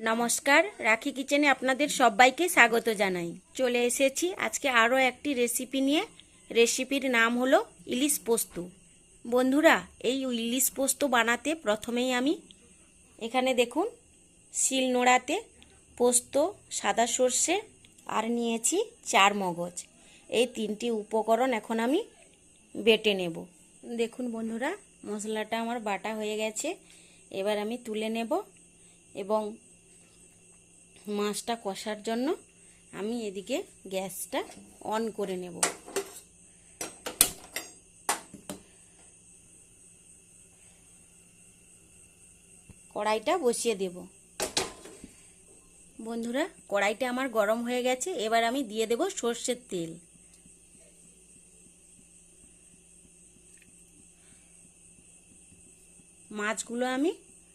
নমস্কার, রাখি কিচেনে আপনাদের সবাইকে স্বাগত জানাই। চলে এসেছি আজকে আরও একটি রেসিপি নিয়ে। রেসিপির নাম হলো ইলিশ পোস্ত। বন্ধুরা, এই ইলিশ পোস্ত বানাতে প্রথমেই আমি এখানে দেখুন, শিল নোড়াতে পোস্ত, সাদা সর্ষে আর নিয়েছি চার মগজ। এই তিনটি উপকরণ এখন আমি বেটে নেব। দেখুন বন্ধুরা, মশলাটা আমার বাটা হয়ে গেছে। এবার আমি তুলে নেব এবং মাছটা কষার জন্য আমি এদিকে গ্যাসটা অন করে নেব। কড়াইটা বসিয়ে দেব। বন্ধুরা, কড়াইটা আমার গরম হয়ে গেছে, এবার আমি দিয়ে দেব সর্ষের তেল। মাছগুলো আমি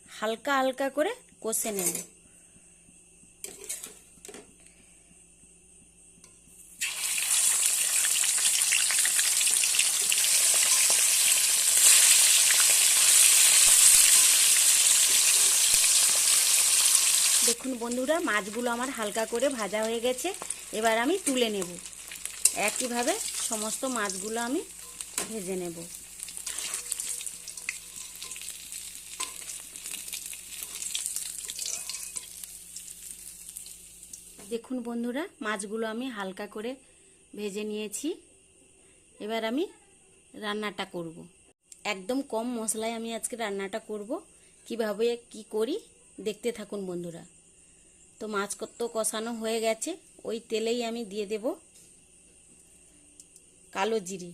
হালকা হালকা করে কষে নেব। দেখুন বন্ধুরা, মাছগুলো আমার হালকা করে ভাজা হয়ে গেছে। এবার আমি তুলে নেব। একইভাবে সমস্ত মাছগুলো আমি ভেজে নেব। দেখুন বন্ধুরা, মাছগুলো আমি হালকা করে ভেজে নিয়েছি। এবার আমি রান্নাটা করব। একদম কম মশলায় আমি আজকে রান্নাটা করব। কীভাবে, কি করি দেখতে থাকুন বন্ধুরা। তো মাছ কত কষানো হয়ে গেছে। ওই তেলেই আমি দিয়ে দেব কালো জিরে।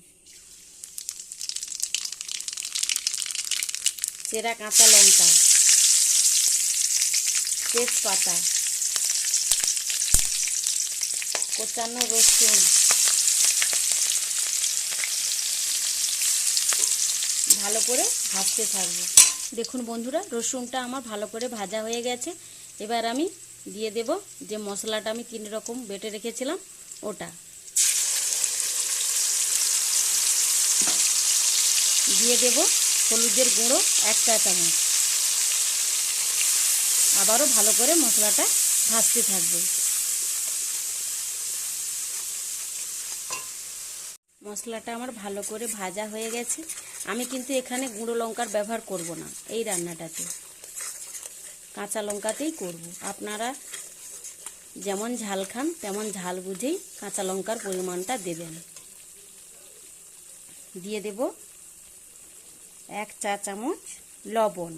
চেরা কাঁচা লঙ্কা। তেজপাতা। কোচানো রসুন। ভালো করে ভাজতে থাকব। দেখুন বন্ধুরা, রসুনটা আমার ভালো করে ভাজা হয়ে গেছে। এবার আমি দিয়ে দেব যে মশলাটা আমি তিন রকম বেটে রেখেছিলাম, ওটা। দিয়ে দেব হলুদের গুঁড়ো এক চা চামচ। আবারও ভালো করে মশলাটা ভাজতে থাকবে। মশলাটা আমার ভালো করে ভাজা হয়ে গেছে। আমি কিন্তু এখানে গুঁড়ো লঙ্কার ব্যবহার করব না, এই রান্নাটাতে। কাঁচা লঙ্কাতেই করব। আপনারা যেমন ঝাল খান, তেমন ঝাল বুঝেই কাঁচা লঙ্কার পরিমাণটা দেবেন। দিয়ে দেব এক চা চামচ লবণ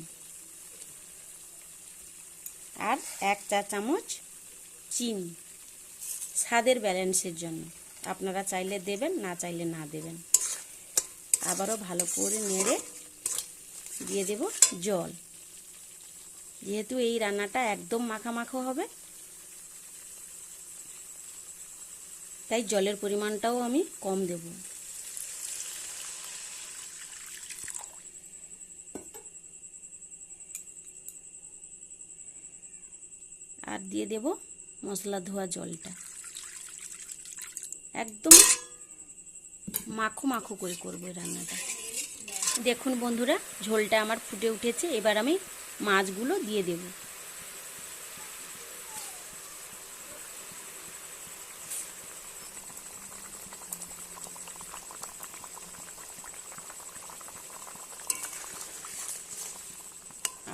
আর এক চা চামচ চিনি, স্বাদের ব্যালেন্সের জন্য। আপনারা চাইলে দেবেন, না চাইলে না দেবেন। আবারও ভালো করে নেড়ে দিয়ে দেব জল। যেহেতু এই রান্নাটা একদম মাখা মাখো হবে, তাই জলের পরিমাণটাও আমি কম দেব। আর দিয়ে দেব মশলা ধোয়া জলটা। একদম মাখো মাখো করে করব এই রান্নাটা। দেখুন বন্ধুরা, ঝোলটা আমার ফুটে উঠেছে, এবার আমি মাছগুলো দিয়ে দেব।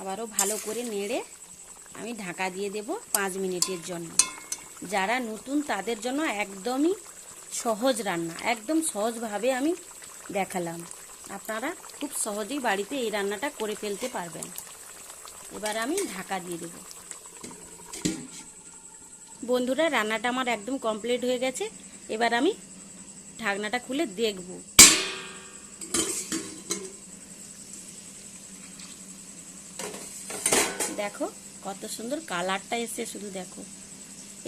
আবারও ভালো করে নেড়ে আমি ঢাকা দিয়ে দেব পাঁচ মিনিটের জন্য। যারা নতুন তাদের জন্য একদমই সহজ রান্না, একদম সহজভাবে আমি দেখালাম। আপনারা খুব সহজেই বাড়িতে এই রান্নাটা করে ফেলতে পারবেন। এবার আমি ঢাকা দিয়ে দেব। বন্ধুরা, রান্নাটা আমার একদম কমপ্লিট হয়ে গেছে। এবার আমি ঢাকনাটা খুলে দেখব। দেখো, কত সুন্দর কালারটা এসে শুধু দেখো।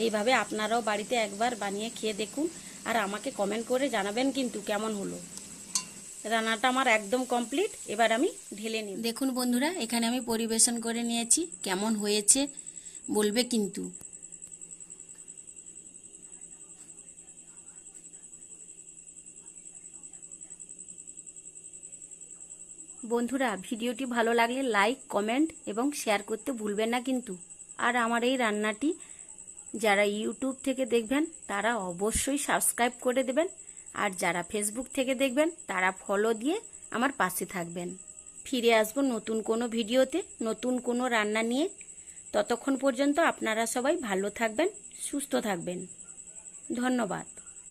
এইভাবে আপনারাও বাড়িতে একবার বানিয়ে খেয়ে দেখুন। আর আমাকে কমেন্ট করে জানাবেন কিন্তু কেমন হলো। রান্নাটা আমার একদম কমপ্লিট এবার আমি ঢেলে নিই দেখুন বন্ধুরা, এখানে আমি পরিবেশন করে নিয়েছি, কেমন হয়েছে বলবে কিন্তু। বন্ধুরা, ভিডিওটি ভালো লাগলে লাইক কমেন্ট এবং শেয়ার করতে ভুলবেন না কিন্তু। আর আমার এই রান্নাটি যারা ইউটিউব থেকে দেখবেন, তারা অবশ্যই সাবস্ক্রাইব করে দেবেন। আর যারা ফেসবুক থেকে দেখবেন, তারা ফলো দিয়ে আমার পাশে থাকবেন। ফিরে আসব নতুন কোনো ভিডিওতে, নতুন কোনো রান্না নিয়ে। ততক্ষণ পর্যন্ত আপনারা সবাই ভালো থাকবেন, সুস্থ থাকবেন। ধন্যবাদ।